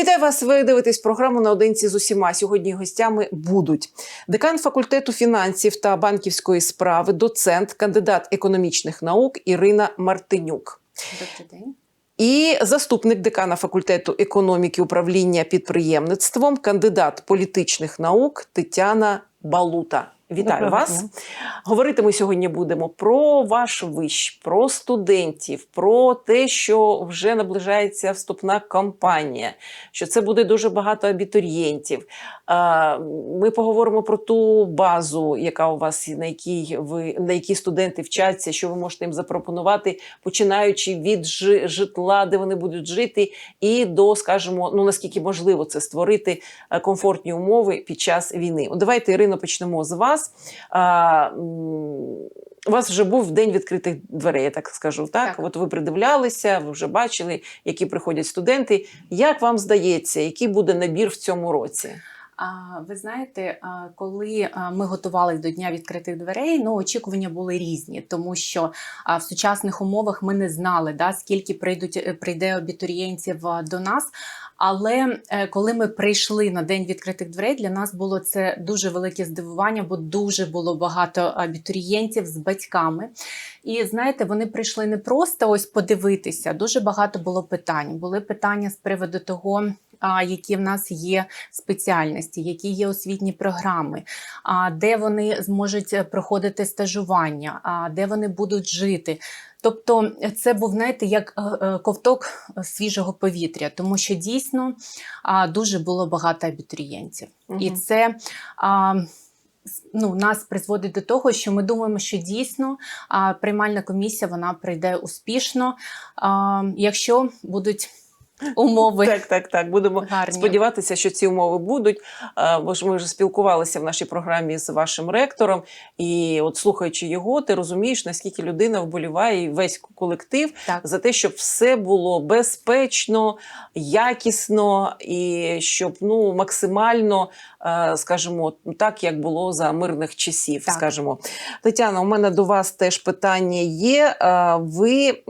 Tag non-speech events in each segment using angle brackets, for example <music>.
Вітаю вас. Ви дивитесь програму наодинці з усіма. Сьогодні гостями будуть декан факультету фінансів та банківської справи, доцент, кандидат економічних наук Ірина Мартинюк. Добрий день. І заступник декана факультету економіки управління підприємництвом, кандидат політичних наук Тетяна Балута. Вітаю Доброго вас. дня. Говорити ми сьогодні будемо про ваш виш, про студентів, про те, що вже наближається вступна кампанія, що це буде дуже багато абітурієнтів. Ми поговоримо про ту базу, яка у вас на якій ви на якій студенти вчаться, що ви можете їм запропонувати, починаючи від житла, де вони будуть жити, і до, скажімо, ну наскільки можливо це створити е, комфортні умови під час війни. Давайте, Ірино, почнемо з вас. А, у вас вже був день відкритих дверей, я так скажу. Так? Так. От ви придивлялися, ви вже бачили, які приходять студенти. Як вам здається, який буде набір в цьому році? Ви знаєте, коли ми готувалися до дня відкритих дверей, ну очікування були різні, тому що в сучасних умовах ми не знали, да, скільки прийдуть е, прийде абітурієнтів до нас. Але е, коли ми прийшли на день відкритих дверей, для нас було це дуже велике здивування, бо дуже було багато абітурієнтів з батьками. І знаєте, вони прийшли не просто ось подивитися. Дуже багато було питань. Були питання з приводу того, які в нас є спеціальності, які є освітні програми, а, де вони зможуть е, проходити стажування, а, де вони будуть жити. Тобто це був, знаєте, як е, е, ковток свіжого повітря, тому що дійсно дуже було багато абітурієнтів. І це ну, нас призводить до того, що ми думаємо, що дійсно а, приймальна комісія вона прийде успішно, а, якщо будуть умови Так, так, так. Будемо гарні. сподіватися, що ці умови будуть. Бо ж ми вже спілкувалися в нашій програмі з вашим ректором, і от слухаючи його, ти розумієш, наскільки людина вболіває і весь колектив Так. за те, щоб все було безпечно, якісно і щоб ну максимально, е, скажімо, так як було за мирних часів. Так. Скажімо, Тетяна, у мене до вас теж питання є. Е, Ви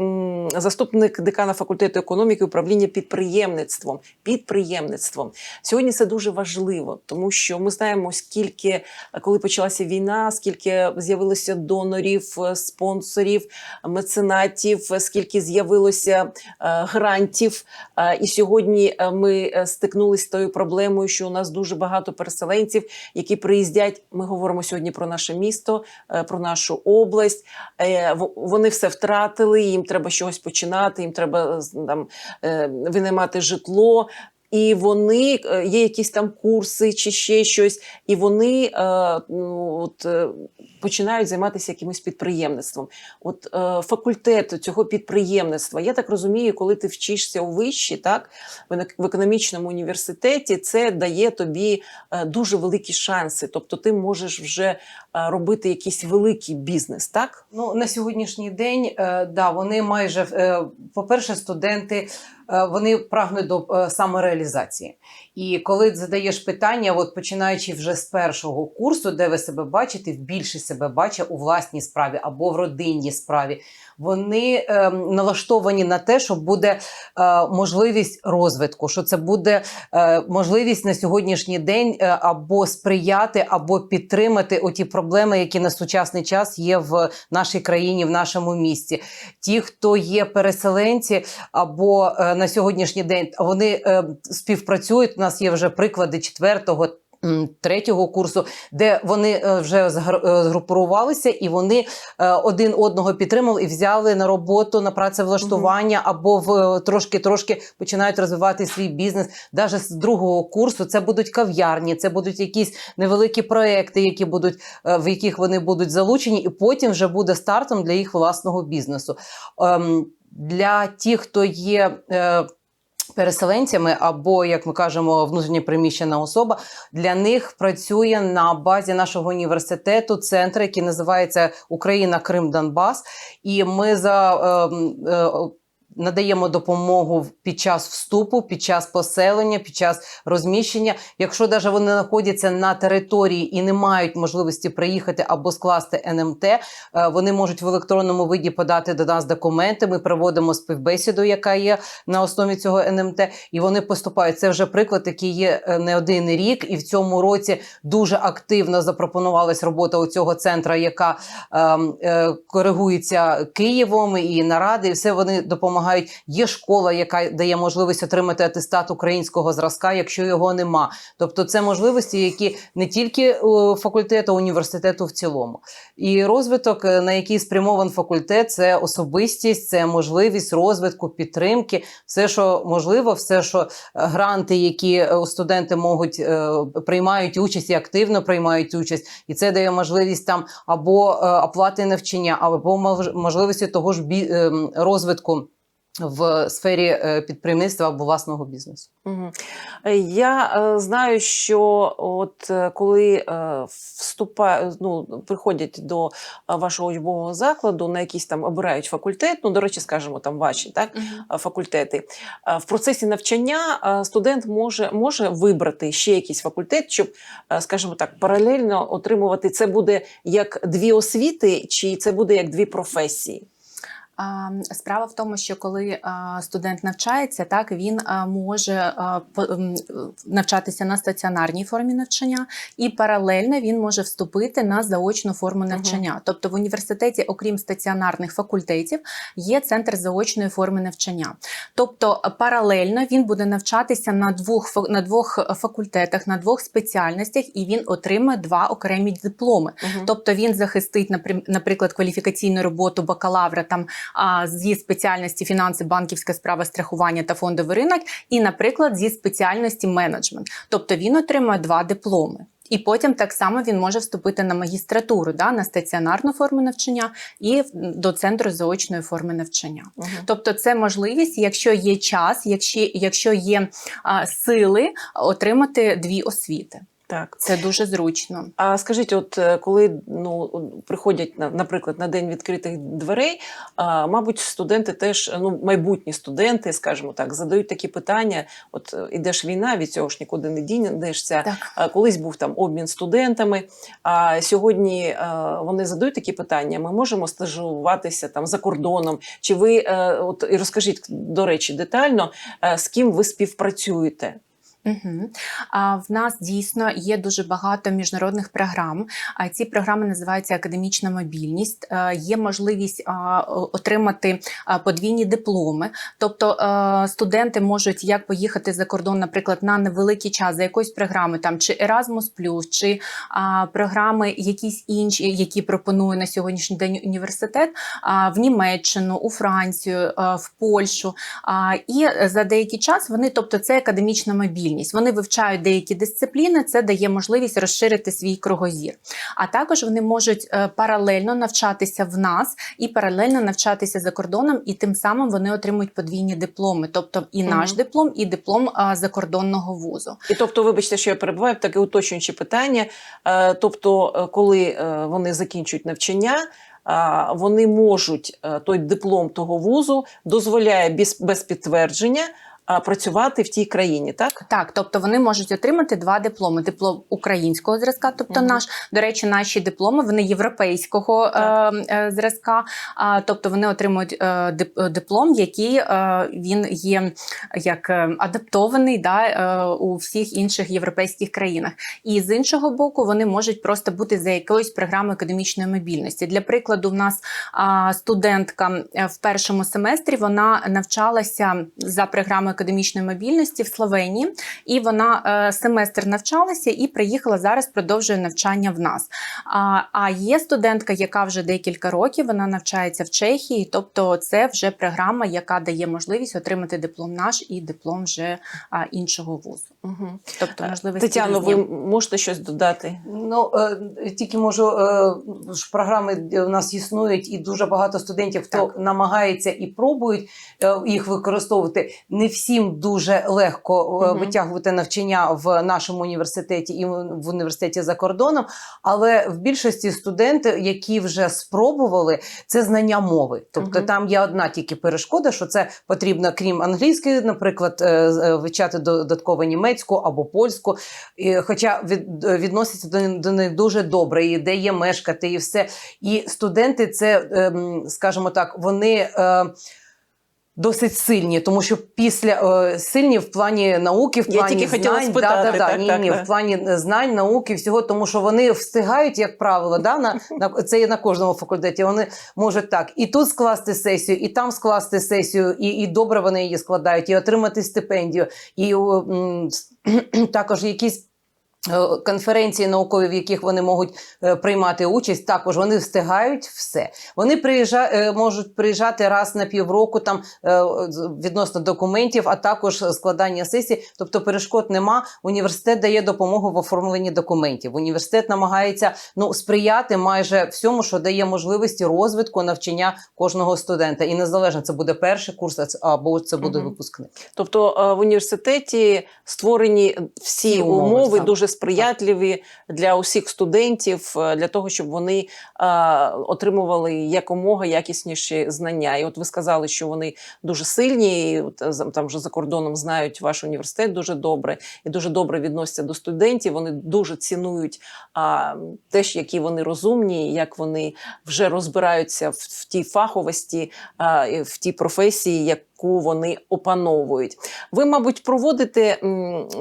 заступник декана факультету економіки управління підприємництвом. Підприємництвом сьогодні це дуже важливо, тому що ми знаємо, скільки е, коли почалася війна, скільки з'явилося донорів, е, спонсорів, меценатів, е, скільки з'явилося е, грантів. Е, І сьогодні е, ми е, стикнулися з тою проблемою, що у нас дуже багато переселенців, які приїздять. Ми говоримо сьогодні про наше місто, е, про нашу область. Е, Вони все втратили, їм треба щось починати, їм треба там е, винаймати житло. І вони е, є якісь там курси чи ще щось, і вони е, ну, от, е, починають займатися якимось підприємництвом. От факультет цього підприємництва, я так розумію, коли ти вчишся у виші, так в ек- економічному університеті, це дає тобі дуже великі шанси. Тобто, ти можеш вже робити якийсь великий бізнес, так? Ну на сьогоднішній день, е, да, вони майже е, по-перше, студенти е, вони прагнуть до е, самореалізації. І коли задаєш питання, от починаючи вже з першого курсу, де ви себе бачите, більше себе бачать у власній справі або в родинній справі, вони е, налаштовані на те, що буде е, можливість розвитку, що це буде е, можливість на сьогоднішній день е, або сприяти, або підтримати оті проблеми, які на сучасний час є в нашій країні, в нашому місті. Ті, хто є переселенці, або е, на сьогоднішній день вони е, співпрацюють. У нас є вже приклади четвертого. Третього курсу, де вони е, вже е, згрупувалися, і вони е, один одного підтримали і взяли на роботу на працевлаштування або в трошки трошки починають розвивати свій бізнес. Навіть з другого курсу це будуть кав'ярні, це будуть якісь невеликі проекти, які будуть в яких вони будуть залучені, і потім вже буде стартом для їх власного бізнесу. Ем, Для тих, хто є. Переселенцями або, як ми кажемо, внутрішньопереміщена особа для них працює на базі нашого університету центр, який називається Україна Крим Донбас. І ми за е, е, надаємо допомогу під час вступу, під час поселення, під час розміщення. Якщо навіть вони знаходяться на території і не мають можливості приїхати або скласти НМТ, е, вони можуть в електронному виді подати до нас документи. Ми проводимо співбесіду, яка є на основі цього НМТ, і вони поступають. Це вже приклад, який є е, не один рік, і в цьому році дуже активно запропонувалась робота у цього центру, яка ем, е, коригується Києвом і наради. І все вони допомагають. Є школа, яка дає можливість отримати атестат українського зразка, якщо його нема. Тобто, це можливості, які не тільки е, факультету, а університету в цілому. І розвиток, е, на який спрямован факультет, це особистість, це можливість розвитку, підтримки, все, що можливо, все, що е, гранти, які студенти можуть приймають участь і активно приймають участь, і це дає можливість там або оплати навчання, або мож- можливості того ж ем, розвитку в сфері е, підприємництва або власного бізнесу. Е, Я е, знаю, що от коли е, вступають, ну, приходять до вашого учбового закладу, на якийсь там обирають факультет, ну, до речі, скажімо, там ваші, так? факультети. В процесі навчання студент може, може вибрати ще якийсь факультет, щоб, скажімо так, паралельно отримувати це буде як дві освіти, чи це буде як дві професії? Справа в тому, що коли студент навчається, так він може навчатися на стаціонарній формі навчання, і паралельно він може вступити на заочну форму навчання. Тобто в університеті, окрім стаціонарних факультетів, є центр заочної форми навчання. Тобто паралельно він буде навчатися на двох на двох факультетах, на двох спеціальностях, і він отримає два окремі дипломи. Тобто він захистить, наприклад, кваліфікаційну роботу бакалавра там зі спеціальності фінанси, банківська справа, страхування та фондовий ринок, і, наприклад, зі спеціальності менеджмент. Тобто він отримує два дипломи. І потім так само він може вступити на магістратуру, да, на стаціонарну форму навчання і до центру заочної форми навчання. Мгм. Тобто, це можливість, якщо є час, якщо, якщо є а, сили, отримати дві освіти. Так. Це дуже зручно. А скажіть, от е, коли ну приходять на, наприклад, на день відкритих дверей, а, мабуть, студенти теж ну майбутні студенти, скажімо так, задають такі питання: от е, ідеш війна, від цього ж нікуди не дінешся. Так. А, Колись був там обмін студентами. А сьогодні е, вони задають такі питання: ми можемо стажуватися там за кордоном. Чи ви е, от і розкажіть до речі детально, е, з ким ви співпрацюєте? Угу. А в нас дійсно є дуже багато міжнародних програм. А ці програми називаються академічна мобільність. Е, Є можливість отримати подвійні дипломи. Тобто е, студенти можуть як поїхати за кордон, наприклад, на невеликий час за якоюсь програми, там чи Erasmus+, чи програми якісь інші, які пропонує на сьогоднішній день університет, в Німеччину, у Францію, а, в Польщу. І за деякий час вони, тобто, це академічна мобільність. Вони вивчають деякі дисципліни, це дає можливість розширити свій кругозір. А також вони можуть е, паралельно навчатися в нас і паралельно навчатися за кордоном, і тим самим вони отримують подвійні дипломи, тобто і наш Мгм. диплом, і диплом закордонного вузу. І тобто, вибачте, що я перебуваю таке уточнююче питання. Е, Тобто, е, коли вони закінчують навчання, вони можуть той диплом того вузу дозволяє без, без підтвердження працювати в тій країні, так? Так, тобто вони можуть отримати два дипломи: диплом українського зразка, тобто Мгм. наш, до речі, наші дипломи вони європейського е, е, зразка. А, тобто вони отримують е, е, диплом, який е, він є як е, адаптований да, е, у всіх інших європейських країнах. І з іншого боку, вони можуть просто бути за якоюсь програмою академічної мобільності. Для прикладу, в нас а, студентка е, в першому семестрі вона навчалася за програмою академічної мобільності в Словенії, і вона е, семестр навчалася і приїхала зараз, продовжує навчання в нас. А, а є студентка, яка вже декілька років вона навчається в Чехії, тобто це вже програма, яка дає можливість отримати диплом наш і диплом вже іншого вузу. Угу. Тобто можливості Тетяно, ви можете щось додати? Ну е, тільки можу е, ж програми у нас існують, і дуже багато студентів, хто Так. намагається і пробують е, їх використовувати. Не всім дуже легко е, Мгм. витягувати навчання в нашому університеті і в університеті за кордоном. Але в більшості студенти, які вже спробували, це знання мови. Тобто Мгм. там є одна тільки перешкода, що це потрібно, крім англійської, наприклад, е, е, вивчати додатково німецьку або польську. Хоча від, е, відносяться до, до них дуже добре, і де є мешкати, і все. І студенти, це, ем, скажімо так, вони. Досить сильні, тому що після е, сильні в плані науки, в Я плані тільки хотіла спитати, да, да, да, так, ні, так, ні, так. в плані е, знань, науки, всього, тому що вони встигають, як правило, да, на, на це є на кожному факультеті. Вони можуть так і тут скласти сесію, і там скласти сесію, і, і добре вони її складають, і отримати стипендію, і о, м, <clears throat> також якісь. Е, Конференції наукові, в яких вони можуть е, приймати участь, також вони встигають все. Вони приїжджа, е, можуть приїжджати раз на півроку там відносно документів, а також складання сесій. Тобто перешкод нема. Університет дає допомогу в оформленні документів. Університет намагається ну сприяти майже всьому, що дає можливості розвитку навчання кожного студента. І незалежно це буде перший курс, або це буде Мгм. випускник. Тобто в університеті створені всі, Всі умови, умови, дуже сприятливі для усіх студентів, е, для того, щоб вони е, отримували якомога якісніші знання. І от ви сказали, що вони дуже сильні, і е, там вже за кордоном знають ваш університет дуже добре і дуже добре відносяться до студентів. Вони дуже цінують а, те, які вони розумні, як вони вже розбираються в, в тій фаховості, а, в тій професії, яку вони опановують. Ви, мабуть, проводите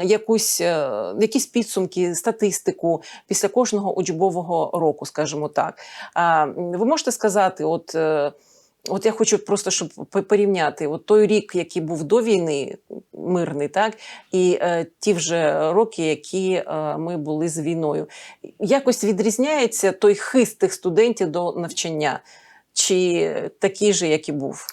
якусь, е, якісь підсумки, статистику після кожного учбового року, скажімо так. А, ви можете сказати, от. е, От я хочу просто, щоб порівняти от той рік, який був до війни, мирний, так і е, ті вже роки, які е, ми були з війною. Якось відрізняється той хист тих студентів до навчання, чи такий же, як і був?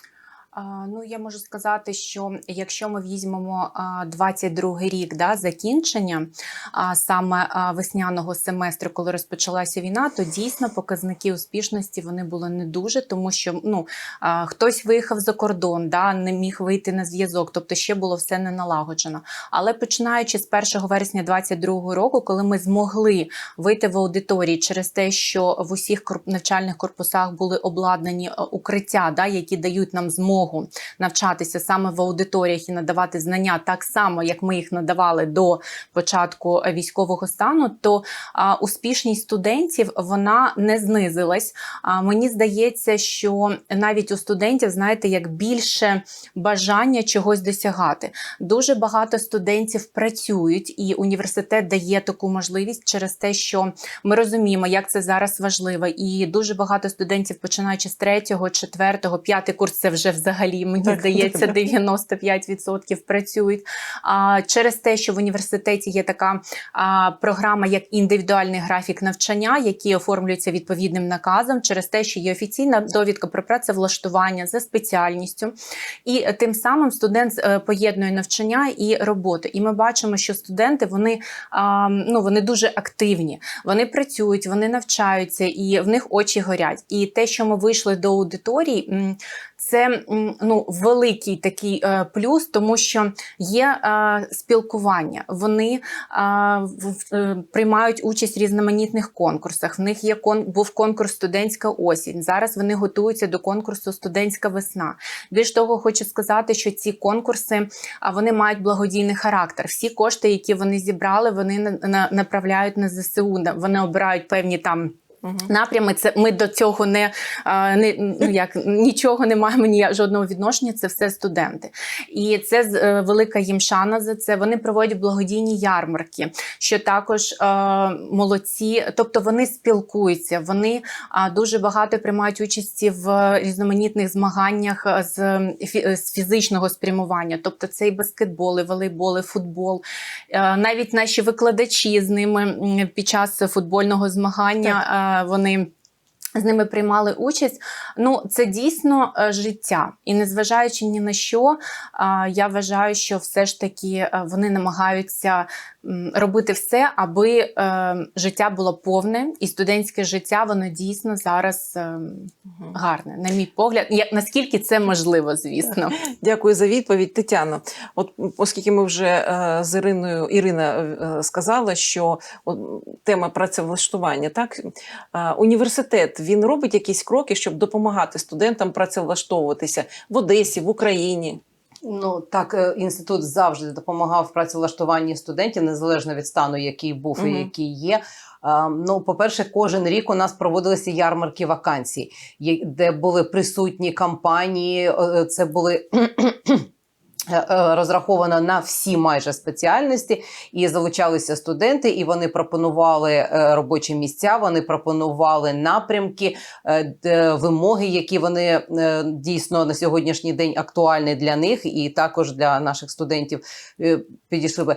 Ну, я можу сказати, що якщо ми візьмемо а, 22 рік да, закінчення саме весняного семестру, коли розпочалася війна, то дійсно показники успішності вони були не дуже, тому що ну, хтось виїхав за кордон, да, не міг вийти на зв'язок, тобто ще було все не налагоджено. Але починаючи з 1 вересня 22 року, коли ми змогли вийти в аудиторії через те, що в усіх навчальних корпусах були обладнані е, укриття, да, які дають нам змогу навчатися саме в аудиторіях і надавати знання так само, як ми їх надавали до початку військового стану, то успішність студентів вона не знизилась. А, мені здається, що навіть у студентів, знаєте, як більше бажання чогось досягати. Дуже багато студентів працюють, і університет дає таку можливість через те, що ми розуміємо, як це зараз важливо. І дуже багато студентів, починаючи з третього, четвертого, п'ятий курс, це вже взагалі мені Так, здається, так. 95% працюють. А через те, що в університеті є така а, програма, як індивідуальний графік навчання, який оформлюється відповідним наказом, через те, що є офіційна довідка про працевлаштування за спеціальністю. І тим самим студент е, поєднує навчання і роботу. І ми бачимо, що студенти вони, а, ну, вони дуже активні, вони працюють, вони навчаються, і в них очі горять. І те, що ми вийшли до аудиторії, це ну, великий такий е, плюс, тому що є е, спілкування. Вони е, в- приймають участь в різноманітних конкурсах. В них є кон, був конкурс студентська осінь. Зараз вони готуються до конкурсу студентська весна. Більш того, хочу сказати, що ці конкурси а, вони мають благодійний характер. Всі кошти, які вони зібрали, вони на- на- направляють на ЗСУ. На- Вони обирають певні там. Напрями це ми до цього не, не ну як нічого не маємо ні жодного відношення. Це все студенти, і це з- е, велика їм шана за це. Вони проводять благодійні ярмарки, що також е, молодці. Тобто вони спілкуються. Вони дуже багато приймають участі в різноманітних змаганнях е, з, з фізичного спрямування. Тобто це і баскетбол, і волейбол, і футбол. Е, Навіть наші викладачі з ними під час футбольного змагання е, вони. З ними приймали участь. Ну, це дійсно е, життя. І незважаючи ні на що, е, я вважаю, що все ж таки е, вони намагаються робити все, аби життя було повне, і студентське життя воно дійсно зараз гарне, на мій погляд, як наскільки це можливо, звісно. Дякую за відповідь, Тетяно. От оскільки ми вже з Іриною Ірина сказала, що тема працевлаштування, так університет він робить якісь кроки, щоб допомагати студентам працевлаштовуватися в Одесі, в Україні. Ну так, е, інститут завжди допомагав в працевлаштуванні студентів, незалежно від стану, який був Мгм. і який є. Ну, по-перше, кожен рік у нас проводилися ярмарки вакансій, де були присутні компанії. е, Це були. Е, е, Розраховано на всі майже спеціальності, і залучалися студенти, і вони пропонували е, робочі місця, вони пропонували напрямки, вимоги, які вони дійсно на сьогоднішній день актуальні для них, і також для наших студентів підійшли би.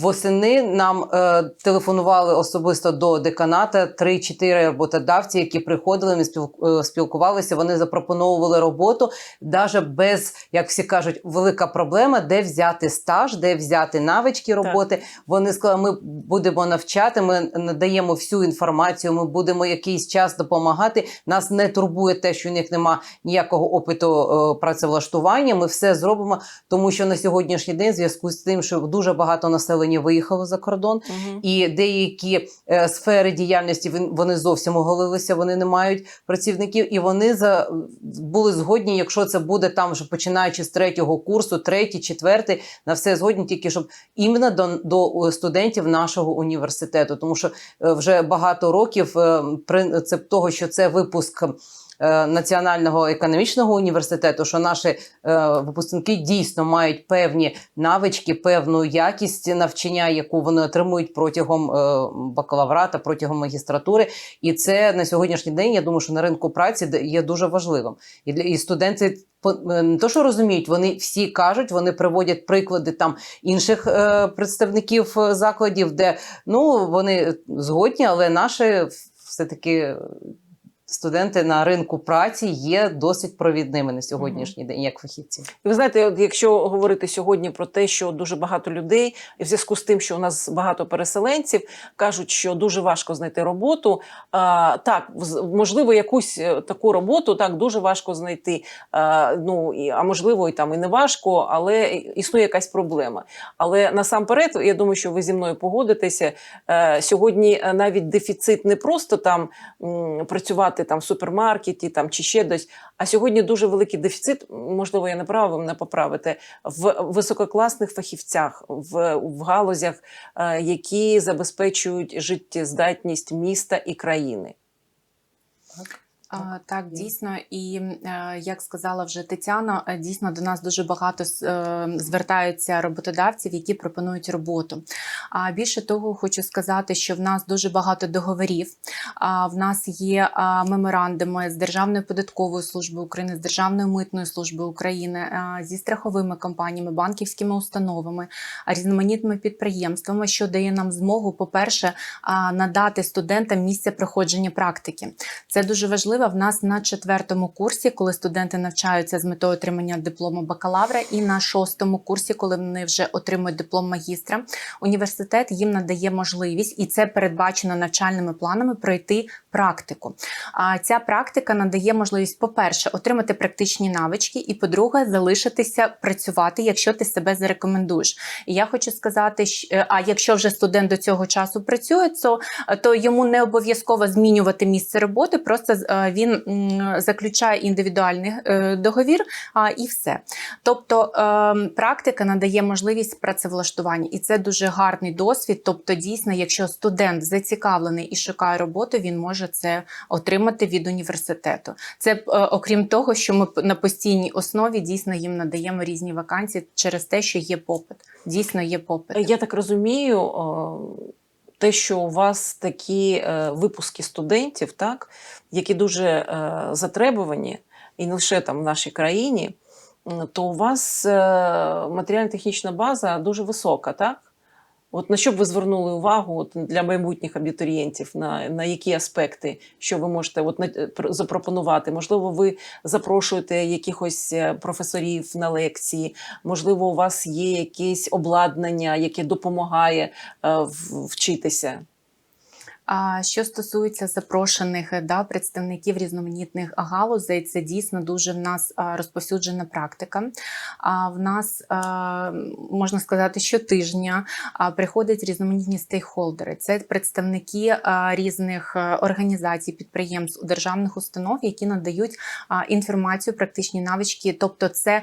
Восени нам е, телефонували особисто до деканата 3-4 роботодавці, які приходили, ми е, спілкувалися. Вони запропонували роботу, навіть без, як всі кажуть, велика проблема, де взяти стаж, де взяти навички роботи. Вони сказали, ми будемо навчати, ми надаємо всю інформацію, ми будемо якийсь час допомагати. Нас не турбує те, що у них нема ніякого опиту е, працевлаштування. Ми все зробимо, тому що на сьогоднішній день, в зв'язку з тим, що дуже багато населення виїхало за кордон, Мгм. і деякі е, сфери діяльності вони зовсім оголилися, вони не мають працівників, і вони за були згодні, якщо це буде там, вже починаючи з третього курсу, третій, четвертий, на все згодні, тільки щоб іменно до, до студентів нашого університету, тому що е, вже багато років е, принцип того, що це випуск. Е, Національного економічного університету, що наші е, випускники дійсно мають певні навички, певну якість навчання, яку вони отримують протягом е, бакалаврата, протягом магістратури. І це на сьогоднішній день, я думаю, що на ринку праці є дуже важливим. І для і студенти не то, що розуміють, вони всі кажуть, вони приводять приклади там інших е, представників закладів, де ну вони згодні, але наші все таки. Студенти на ринку праці є досить провідними на сьогоднішній день, як фахівці. І ви знаєте, от якщо говорити сьогодні про те, що дуже багато людей, і в зв'язку з тим, що у нас багато переселенців, кажуть, що дуже важко знайти роботу. А, так, можливо, якусь е, таку роботу так дуже важко знайти. А, ну і а можливо, і там і не важко, але існує якась проблема. Але насамперед, я думаю, що ви зі мною погодитеся. Е, сьогодні е, навіть дефіцит не просто там м, там в супермаркеті там чи ще десь. А сьогодні дуже великий дефіцит, можливо, я не права, ви мене поправите, в висококласних фахівцях, в, в галузях, е, які забезпечують життєздатність міста і країни. А, Так, дійсно, і е, як сказала вже Тетяна, е, дійсно до нас дуже багато звертаються роботодавців, які пропонують роботу. А більше того, хочу сказати, що в нас дуже багато договорів. А в нас є меморандуми з Державною податковою службою України, з Державною митною службою України, зі страховими компаніями, банківськими установами, різноманітними підприємствами, що дає нам змогу, по-перше, надати студентам місце проходження практики. Це дуже важливо в нас на четвертому курсі, коли студенти навчаються з метою отримання диплому бакалавра, і на шостому курсі, коли вони вже отримують диплом магістра, університет їм надає можливість, і це передбачено навчальними планами пройти практику. А ця практика надає можливість, по-перше, отримати практичні навички, і по-друге, залишитися працювати, якщо ти себе зарекомендуєш. І я хочу сказати, щ- е, а якщо вже студент до цього часу працює, то, то йому не обов'язково змінювати місце роботи, просто е, він заключає індивідуальний е, договір і все. Тобто е, практика надає можливість працевлаштування, і це дуже гарний досвід. Тобто, дійсно, якщо студент зацікавлений і шукає роботу, він може це отримати від університету. Це е, окрім того, що ми на постійній основі дійсно їм надаємо різні вакансії через те, що є попит. Дійсно є попит. Я так розумію, те, що у вас такі е, випуски студентів, так, які дуже е, затребувані, і не лише там в нашій країні, то у вас е, матеріально-технічна база дуже висока, так? От на що б ви звернули увагу от, для майбутніх абітурієнтів, на, на які аспекти, що ви можете от, на, запропонувати? Можливо, ви запрошуєте якихось е, професорів на лекції, можливо, у вас є якесь обладнання, яке допомагає е, вчитися. А що стосується запрошених е, да, представників різноманітних галузей, це дійсно дуже в нас розповсюджена практика. А в нас можна сказати, щотижня приходять різноманітні стейкхолдери. Це представники різних е, організацій, підприємств, державних установ, які надають інформацію, практичні навички. Тобто, це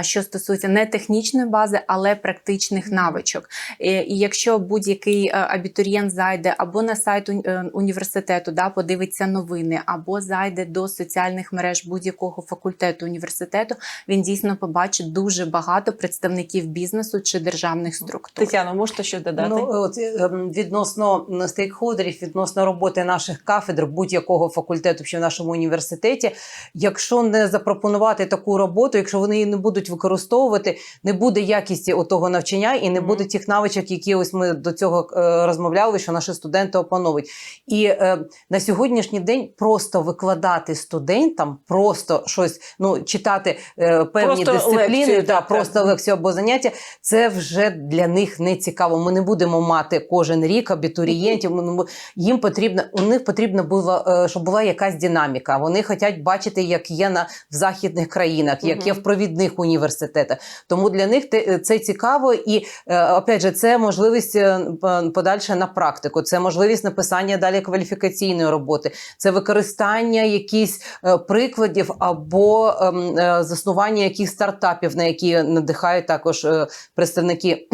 що стосується не технічної бази, але практичних навичок. Е, І якщо будь-який е, абітурієнт зайде або на сайт уні- е, університету, да, подивиться новини, або зайде до соціальних мереж будь-якого факультету університету, він дійсно побачить дуже багато представників бізнесу чи державних структур. Тетяно, можете щось додати? Ну, от, е, ем, відносно стейкхолдерів, відносно роботи наших кафедр будь-якого факультету чи в нашому університеті, якщо не запропонувати таку роботу, якщо вони її не будуть використовувати, не буде якісті отого навчання і не буде тих навичок, які ось ми до цього е, розмовляли, що наші студенти опановують. І е, на сьогоднішній день просто викладати студентам, просто щось ну читати е, певні Просто дисципліни, лекцію, да, так, просто так. лекцію або заняття, це вже для них не цікаво. Ми не будемо мати кожен рік абітурієнтів. Бу- Їм потрібно, у них потрібно було, е, щоб була якась динаміка. Вони хочуть бачити, як є на в західних країнах, як є в провідних університетах. Тому для них це цікаво, і е, опять же, це можливість е, подальше на практику. Це можливість написання далі кваліфікаційної роботи, це використання якісь е, прикладів або ем, е, заснування яких стартапів, на які надихають також е, представники.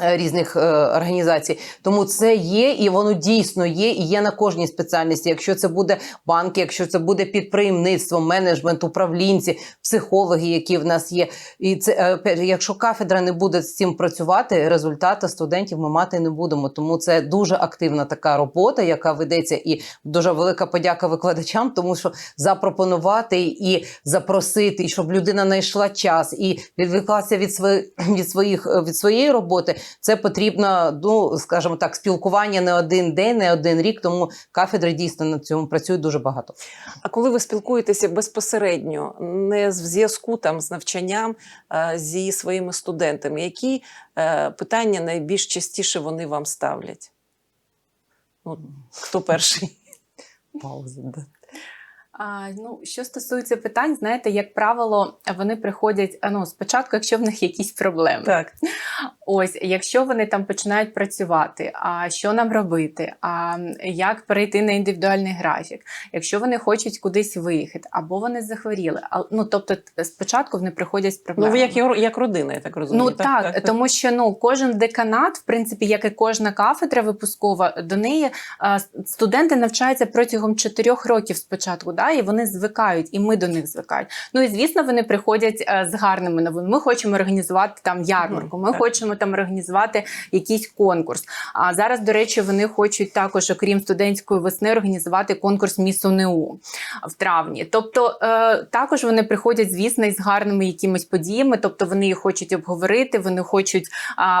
Е, Різних е, організацій, тому це є, і воно дійсно є, і є на кожній спеціальності. Якщо це буде банки, якщо це буде підприємництво, менеджмент, управлінці, психологи, які в нас є. І це е, якщо кафедра не буде з цим працювати, результати студентів ми мати не будемо. Тому це дуже активна така робота, яка ведеться, і дуже велика подяка викладачам, тому що запропонувати і запросити, і щоб людина знайшла час і відвиклася від своїх <clears throat> від своїх е, від своєї роботи. Це потрібно, ну скажімо так, спілкування не один день, не один рік. Тому кафедри дійсно на цьому працюють дуже багато. А коли ви спілкуєтеся безпосередньо, не в зв'язку там з навчанням а, зі своїми студентами, які е, питання найбільш частіше вони вам ставлять? Ну, хто перший? Пауза. Да. А, ну, що стосується питань, знаєте, як правило, вони приходять а, ну, спочатку, якщо в них якісь проблеми. Так. Ось, якщо вони там починають працювати, а що нам робити? А як перейти на індивідуальний графік? Якщо вони хочуть кудись виїхати, або вони захворіли, а ну тобто спочатку вони приходять з Ну, ви як, як, родина, я так розумію. Ну так, тому що ну кожен деканат, в принципі, як і кожна кафедра випускова, до неї студенти навчаються протягом чотирьох років спочатку, да, і вони звикають, і ми до них звикають. Ну і звісно, вони приходять е, з гарними новинами. Ми хочемо організувати там ярмарку, ми так. Хочемо там організувати якийсь конкурс. А зараз, до речі, вони хочуть також, окрім студентської весни, організувати конкурс Міс УНУ в травні. Тобто е, також вони приходять, звісно, із гарними якимись подіями, тобто вони їх хочуть обговорити, вони хочуть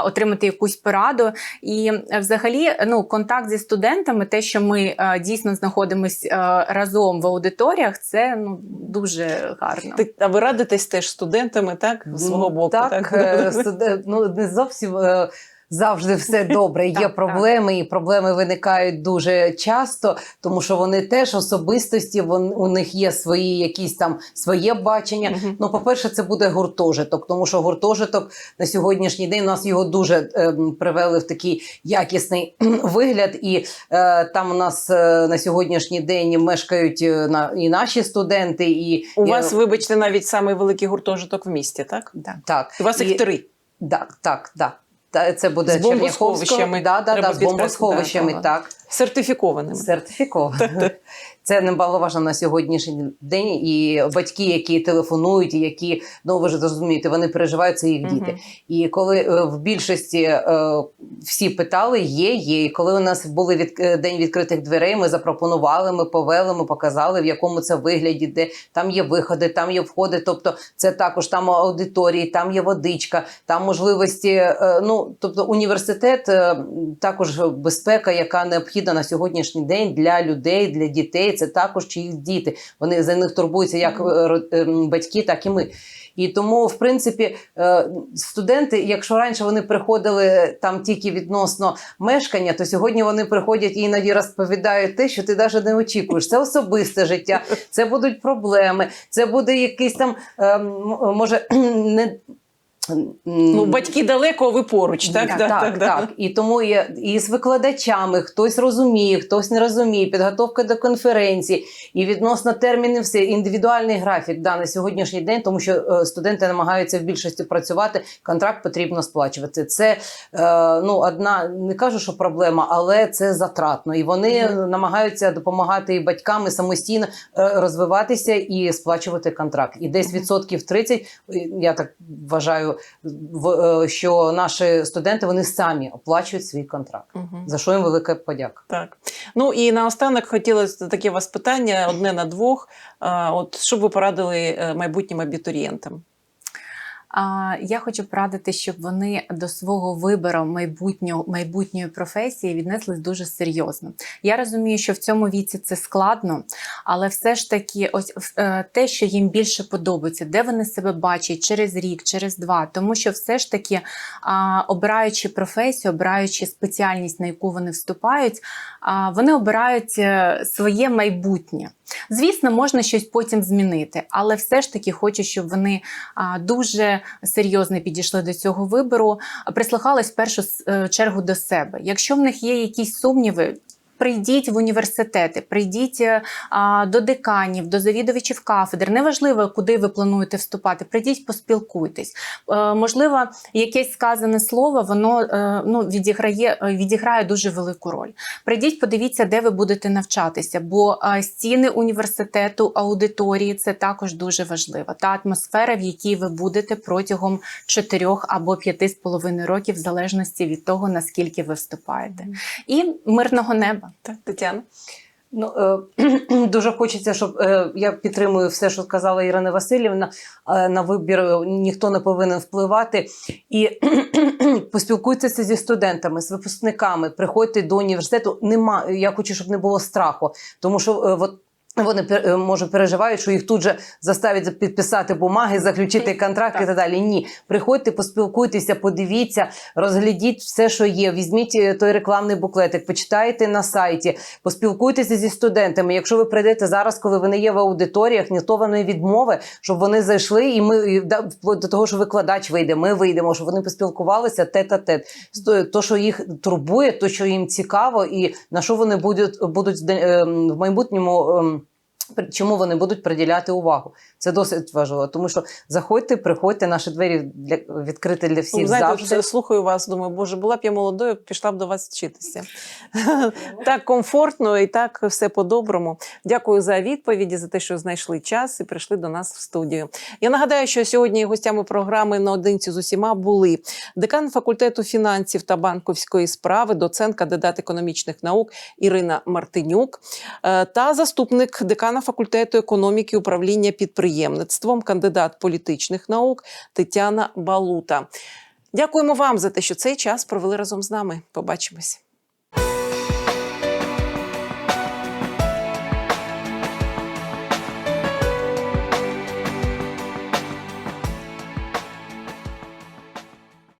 отримати якусь пораду. І е, взагалі, ну, контакт зі студентами, те, що ми е, дійсно знаходимося разом в аудиторіях, це ну дуже гарно. Ти, а ви радитесь теж студентами, так? З свого боку, так, так? е, студе- ну не зовсім. е, Завжди все <laughs> добре. Є Так, так. проблеми, і проблеми виникають дуже часто, тому що вони теж особистості, вон, у них є свої якісь там своє бачення. Мгм. Ну, по-перше, це буде гуртожиток, тому що гуртожиток на сьогоднішній день у нас його дуже е, привели в такий якісний <clears throat> вигляд. І е, там у нас е, на сьогоднішній день мешкають е, на, і наші студенти, і У вас, е, вибачте, навіть самий великий гуртожиток в місті, так? Так. так. У вас їх І- три. Так, так, так. Та, Це буде З бомбосховищами. Да, да, да, з бомбосховищами, так, так. Сертифікованими. Це немаловажно на сьогоднішній день. І батьки, які телефонують, і які ну ви ж розумієте, вони переживають це їх діти. Мгм. І коли е, в більшості е, всі питали, є, є. І коли у нас були від е, день відкритих дверей, ми запропонували, ми повели, ми показали, в якому це вигляді, де там є виходи, там є входи. Тобто, це також там аудиторії, там є водичка, там можливості. е, ну тобто, університет е, також безпека, яка необхідна на сьогоднішній день для людей, для дітей. Це також чиїх діти. Вони за них турбуються як е, ем, батьки, так і ми. І тому, в принципі, е, студенти, якщо раніше вони приходили там тільки відносно мешкання, то сьогодні вони приходять і іноді розповідають те, що ти навіть не очікуєш. Це особисте життя, це будуть проблеми, це буде якийсь там е, може <clears throat> не. Ну, батьки далеко, а ви поруч, так? Так, Да, так, да. так. І тому і, і з викладачами хтось розуміє, хтось не розуміє, підготовка до конференції, і відносно термінів все, індивідуальний графік да, на сьогоднішній день, тому що е, студенти намагаються в більшості працювати, контракт потрібно сплачувати. Це е, ну, одна, не кажу, що проблема, але це затратно. І вони Мгм. намагаються допомагати і батькам і самостійно е, розвиватися і сплачувати контракт. І десь відсотків 30, е, я так вважаю, в- е, що наші студенти вони самі оплачують свій контракт. Угу. За що їм велика подяка. Так. Ну і наостанок хотілося таке вас питання одне на двох. От що б ви порадили е, майбутнім абітурієнтам? Я хочу порадити, щоб вони до свого вибору майбутнього майбутньої професії віднеслись дуже серйозно. Я розумію, що в цьому віці це складно, але все ж таки, ось е, те, що їм більше подобається, де вони себе бачать через рік, через два. Тому що все ж таки, обираючи професію, обираючи спеціальність, на яку вони вступають, вони обирають е, своє майбутнє. Звісно, можна щось потім змінити, але все ж таки хочу, щоб вони дуже серйозно підійшли до цього вибору, прислухались в першу е, чергу до себе. Якщо в них є якісь сумніви. Прийдіть в університети, прийдіть е, а, до деканів, до завідувачів кафедр. Неважливо, куди ви плануєте вступати. Прийдіть, поспілкуйтесь. Е, можливо, якесь сказане слово воно е, ну, відіграє, е, відіграє дуже велику роль. Прийдіть, подивіться, де ви будете навчатися, бо е, стіни університету, аудиторії це також дуже важливо. Та атмосфера, в якій ви будете протягом 4 або 5,5 років, в залежності від того, наскільки ви вступаєте. І мирного неба. Тетяна. Ну е, <clears throat> дуже хочеться, щоб е, я підтримую все, що сказала Ірина Васильівна. Е, на вибір ніхто не повинен впливати. І <clears throat> поспілкуйтеся зі студентами, з випускниками, приходьте до університету. Нема, я хочу, щоб не було страху, тому що от. Вони е, може переживають, що їх тут же заставять підписати бумаги, заключити контракт і Так. так далі. Ні, приходьте, поспілкуйтеся, подивіться, розглядіть все, що є. Візьміть е, той рекламний буклетик, почитайте на сайті, поспілкуйтеся зі студентами. Якщо ви прийдете зараз, коли вони є в аудиторіях, ніхто вам не відмови, щоб вони зайшли, і ми і, до того, що викладач вийде, ми вийдемо, щоб вони поспілкувалися тет а тет. То, що їх турбує, то що їм цікаво, і на що вони будуть будуть е, в майбутньому. Чому вони будуть приділяти увагу? Це досить важливо, тому що заходьте, приходьте, наші двері для відкриті для всіх знаєте, завжди. от слухаю вас, думаю, боже, була б я молодою, пішла б до вас вчитися. <laughs> так комфортно і так все по-доброму. Дякую за відповіді, за те, що знайшли час і прийшли до нас в студію. Я нагадаю, що сьогодні гостями програми наодинці з усіма були декан факультету фінансів та банковської справи, доцент, кандидат економічних наук Ірина Мартинюк е, та заступник декана факультету економіки управління підприємництвом, кандидат політичних наук Тетяна Балута. Дякуємо вам за те, що цей час провели разом з нами. Побачимось.